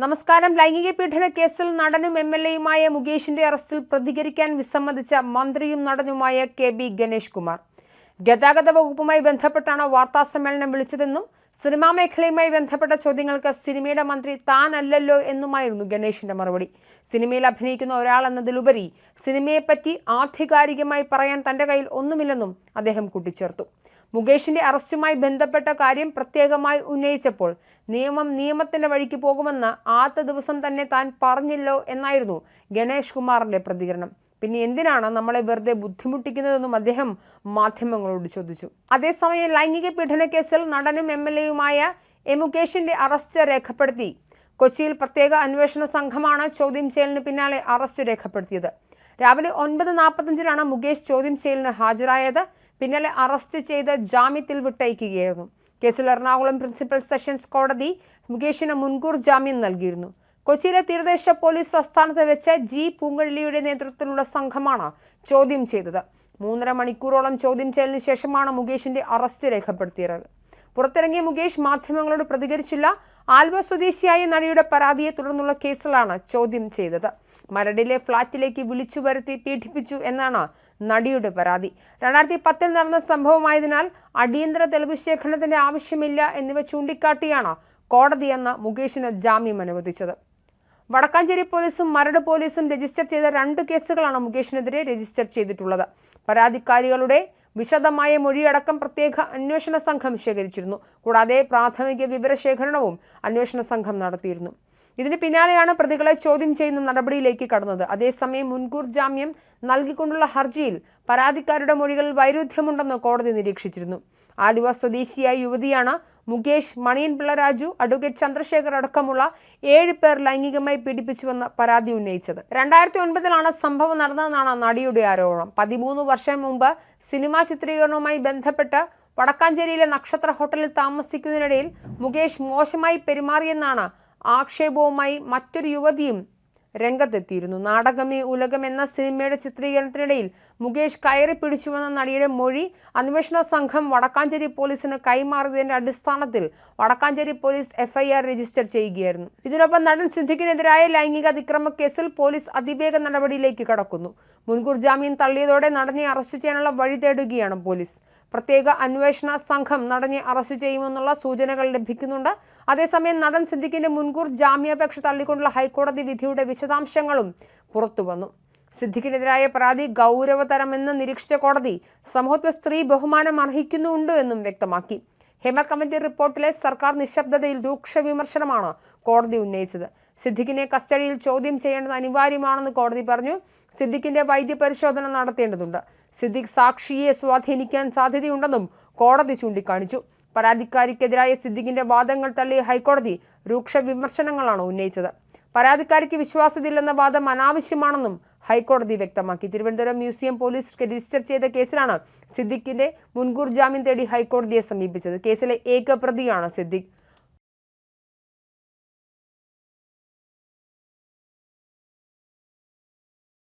നമസ്കാരം. ലൈംഗിക പീഡന കേസിൽ നടനും എം എൽ എയുമായ മുകേഷിന്റെ അറസ്റ്റിൽ പ്രതികരിക്കാൻ വിസമ്മതിച്ച മന്ത്രിയും നടനുമായ കെ ബി ഗണേഷ് കുമാർ. ഗതാഗത വകുപ്പുമായി ബന്ധപ്പെട്ടാണ് വാർത്താ സമ്മേളനം വിളിച്ചതെന്നും സിനിമാ മേഖലയുമായി ബന്ധപ്പെട്ട ചോദ്യങ്ങൾക്ക് സിനിമയുടെ മന്ത്രി താനല്ലല്ലോ എന്നുമായിരുന്നു ഗണേഷിന്റെ മറുപടി. സിനിമയിൽ അഭിനയിക്കുന്ന ഒരാൾ എന്നതിലുപരി സിനിമയെപ്പറ്റി ആധികാരികമായി പറയാൻ തന്റെ കയ്യിൽ ഒന്നുമില്ലെന്നും അദ്ദേഹം കൂട്ടിച്ചേർത്തു. മുകേഷിന്റെ അറസ്റ്റുമായി ബന്ധപ്പെട്ട കാര്യം പ്രത്യേകമായി ഉന്നയിച്ചപ്പോൾ നിയമം നിയമത്തിന്റെ വഴിക്ക് പോകുമെന്ന് ആദ്യ ദിവസം തന്നെ താൻ പറഞ്ഞില്ലോ എന്നായിരുന്നു ഗണേഷ് കുമാറിന്റെ പ്രതികരണം. പിന്നെ എന്തിനാണ് നമ്മളെ വെറുതെ ബുദ്ധിമുട്ടിക്കുന്നതെന്നും അദ്ദേഹം മാധ്യമങ്ങളോട് ചോദിച്ചു. അതേസമയം ലൈംഗിക പീഡന കേസിൽ നടനും എം എൽ എയുമായ എമുകേഷിന്റെ അറസ്റ്റ് രേഖപ്പെടുത്തി. കൊച്ചിയിൽ പ്രത്യേക അന്വേഷണ സംഘമാണ് ചോദ്യം ചെയ്യലിന് പിന്നാലെ അറസ്റ്റ് രേഖപ്പെടുത്തിയത്. രാവിലെ ഒൻപത് നാൽപ്പത്തഞ്ചിനാണ് മുകേഷ് ചോദ്യം ചെയ്യലിന് ഹാജരായത്. പിന്നാലെ അറസ്റ്റ് ചെയ്ത് ജാമ്യത്തിൽ വിട്ടയക്കുകയായിരുന്നു. കേസിൽ എറണാകുളം പ്രിൻസിപ്പൽ സെഷൻസ് കോടതി മുകേഷിന് മുൻകൂർ ജാമ്യം നൽകിയിരുന്നു. കൊച്ചിയിലെ തീരദേശ പോലീസ് ആസ്ഥാനത്ത് വെച്ച് ജി പൂങ്കള്ളിയുടെ നേതൃത്വത്തിലുള്ള സംഘമാണ് ചോദ്യം ചെയ്തത്. മൂന്നര മണിക്കൂറോളം ചോദ്യം ചെയ്യലിന് ശേഷമാണ് മുകേഷിന്റെ അറസ്റ്റ് രേഖപ്പെടുത്തിയത്. പുറത്തിറങ്ങിയ മുകേഷ് മാധ്യമങ്ങളോട് പ്രതികരിച്ചില്ല. ആൽവ സ്വദേശിയായ നടിയുടെ പരാതിയെ തുടർന്നുള്ള കേസിലാണ് ചോദ്യം ചെയ്തത്. മരടിലെ ഫ്ളാറ്റിലേക്ക് വിളിച്ചു വരുത്തി പീഡിപ്പിച്ചു എന്നാണ് നടിയുടെ പരാതി. രണ്ടായിരത്തി പത്തിൽ നടന്ന സംഭവമായതിനാൽ അടിയന്തര തെളിവ് ശേഖരണത്തിന്റെ ആവശ്യമില്ല എന്നിവ ചൂണ്ടിക്കാട്ടിയാണ് കോടതിയെന്ന് മുകേഷിന് ജാമ്യം അനുവദിച്ചത്. വടക്കാഞ്ചേരി പോലീസും മരട് പോലീസും രജിസ്റ്റർ ചെയ്ത രണ്ട് കേസുകളാണ് മുകേഷിനെതിരെ രജിസ്റ്റർ ചെയ്തിട്ടുള്ളത്. പരാതിക്കാരികളുടെ വിശദമായ മൊഴിയടക്കം പ്രത്യേക അന്വേഷണ സംഘം ശേഖരിച്ചിരുന്നു. കൂടാതെ പ്രാഥമിക വിവരശേഖരണവും അന്വേഷണ സംഘം നടത്തിയിരുന്നു. ഇതിന് പിന്നാലെയാണ് പ്രതികളെ ചോദ്യം ചെയ്യുന്ന നടപടിയിലേക്ക് കടന്നത്. അതേസമയം മുൻകൂർ ജാമ്യം നൽകിക്കൊണ്ടുള്ള ഹർജിയിൽ പരാതിക്കാരുടെ മൊഴികളിൽ വൈരുദ്ധ്യമുണ്ടെന്ന് കോടതി നിരീക്ഷിച്ചിരുന്നു. ആലുവ സ്വദേശിയായ യുവതിയാണ് മുകേഷ് മണിയൻ പിള്ളരാജു അഡ്വക്കേറ്റ് ചന്ദ്രശേഖർ അടക്കമുള്ള ഏഴ് പേർ ലൈംഗികമായി പീഡിപ്പിച്ചുവെന്ന് പരാതി ഉന്നയിച്ചത്. രണ്ടായിരത്തി ഒൻപതിലാണ് സംഭവം നടന്നതെന്നാണ് നടിയുടെ ആരോപണം. പതിമൂന്ന് വർഷം മുമ്പ് സിനിമാ ചിത്രീകരണവുമായി ബന്ധപ്പെട്ട് വടക്കാഞ്ചേരിയിലെ നക്ഷത്ര ഹോട്ടലിൽ താമസിക്കുന്നതിനിടയിൽ മുകേഷ് മോശമായി പെരുമാറിയെന്നാണ് ആക്ഷേപവുമായി മറ്റൊരു യുവതിയും രംഗത്തെത്തിയിരുന്നു. നാടകമേ ഉലകം എന്ന സിനിമയുടെ ചിത്രീകരണത്തിനിടയിൽ മുകേഷ് കയറി പിടിച്ചുവെന്ന നടിയുടെ മൊഴി അന്വേഷണ സംഘം വടക്കാഞ്ചേരി പോലീസിന് കൈമാറിയതിന്റെ അടിസ്ഥാനത്തിൽ വടക്കാഞ്ചേരി പോലീസ് എഫ്ഐആർ രജിസ്റ്റർ ചെയ്യുകയായിരുന്നു. ഇതിനൊപ്പം നടൻ സിദ്ദിഖിനെതിരായ ലൈംഗിക അതിക്രമ കേസിൽ പോലീസ് അതിവേഗ നടപടിയിലേക്ക് കടക്കുന്നു. മുൻകൂർ ജാമ്യം തള്ളിയതോടെ നടനെ അറസ്റ്റ് ചെയ്യാനുള്ള വഴി തേടുകയാണ് പോലീസ്. പ്രത്യേക അന്വേഷണ സംഘം നടനെ അറസ്റ്റ് ചെയ്യുമെന്നുള്ള സൂചനകൾ ലഭിക്കുന്നുണ്ട്. അതേസമയം നടൻ സിദ്ദിഖിന്റെ മുൻകൂർ ജാമ്യാപേക്ഷ തള്ളിക്കൊണ്ടുള്ള ഹൈക്കോടതി വിധിയുടെ വിശദാംശങ്ങളും പുറത്തുവന്നു സിദ്ദിഖിനെതിരായ പരാതി ഗൗരവതരമെന്ന് നിരീക്ഷിച്ച കോടതി സമൂഹത്തിൽ സ്ത്രീ ബഹുമാനം അർഹിക്കുന്നുണ്ട് എന്നും വ്യക്തമാക്കി. ഹേമ കമ്മിറ്റി റിപ്പോർട്ടിലെ സർക്കാർ നിശബ്ദതയിൽ രൂക്ഷ വിമർശനമാണ് കോടതി ഉന്നയിച്ചത്. സിദ്ദിഖിനെ കസ്റ്റഡിയിൽ ചോദ്യം ചെയ്യേണ്ടത് അനിവാര്യമാണെന്ന് കോടതി പറഞ്ഞു. സിദ്ദിഖിന്റെ വൈദ്യപരിശോധന നടത്തേണ്ടതുണ്ട്. സിദ്ദിഖ് സാക്ഷിയെ സ്വാധീനിക്കാൻ സാധ്യതയുണ്ടെന്നും കോടതി ചൂണ്ടിക്കാണിച്ചു. പരാതിക്കാരിക്കെതിരായ സിദ്ദിഖിന്റെ വാദങ്ങൾ തള്ളി ഹൈക്കോടതി രൂക്ഷ വിമർശനങ്ങളാണ് ഉന്നയിച്ചത്. പരാതിക്കാരിക്ക് വിശ്വാസ്യതയില്ലെന്ന വാദം അനാവശ്യമാണെന്നും ഹൈക്കോടതി വ്യക്തമാക്കി. തിരുവനന്തപുരം മ്യൂസിയം പോലീസ് രജിസ്റ്റർ ചെയ്ത കേസിലാണ് സിദ്ദിഖിന്റെ മുൻകൂർ ജാമ്യം തേടി ഹൈക്കോടതിയെ സമീപിച്ചത്. കേസിലെ ഏക പ്രതിയാണ് സിദ്ദിഖ്.